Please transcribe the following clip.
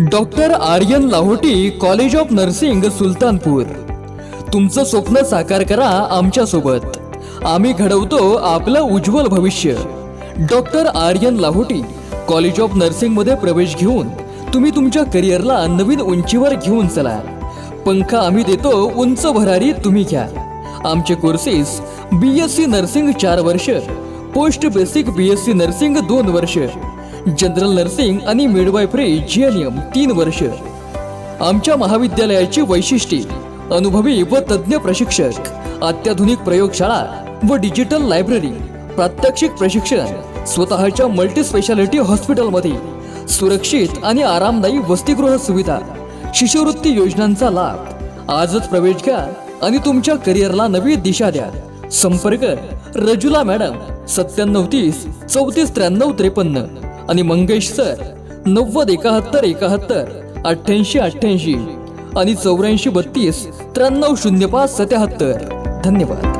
Doctor Aryan Lahoti college of nursing Sultanpur. तुमचं स्वप्न साकार करा आमच्यासोबत आम्ही घडवतो आपलं उज्ज्वल भविष्य. Doctor Aryan Lahoti college of नर्सिंगमध्ये प्रवेश घेऊन तुम्ही तुमच्या करिअरला नवीन उंचीवर घेऊन चला. पंख आम्ही देतो उंच भरारी तुम्ही घ्या. आमचे courses B S C nursing चार वर्ष post basic B S C nursing दोन वर्ष. जनरल नर्सिंग आणि मिडवायफरी जी एन एम तीन वर्ष. आमच्या महाविद्यालयाची वैशिष्ट्ये अनुभवी व तज्ज्ञ प्रशिक्षक अत्याधुनिक प्रयोगशाळा व डिजिटल लायब्ररी प्रात्यक्षिक प्रशिक्षण स्वतःच्या मल्टी स्पेशालिटी हॉस्पिटलमध्ये सुरक्षित आणि आरामदायी वसतिगृह सुविधा शिष्यवृत्ती योजनांचा लाभ. आजच प्रवेश घ्या आणि तुमच्या करिअरला नवी दिशा द्या. संपर्क रजुला मॅडम सत्त्याण्णव तीस चौतीस त्र्याण्णव त्रेपन्न. आणि मंगेश सर नव्वद एकाहत्तर एकाहत्तर अठ्ठ्याऐंशी अठ्ठ्याऐंशी आणि चौऱ्याऐंशी बत्तीस त्र्याण्णव शून्य पाच सत्याहत्तर. धन्यवाद.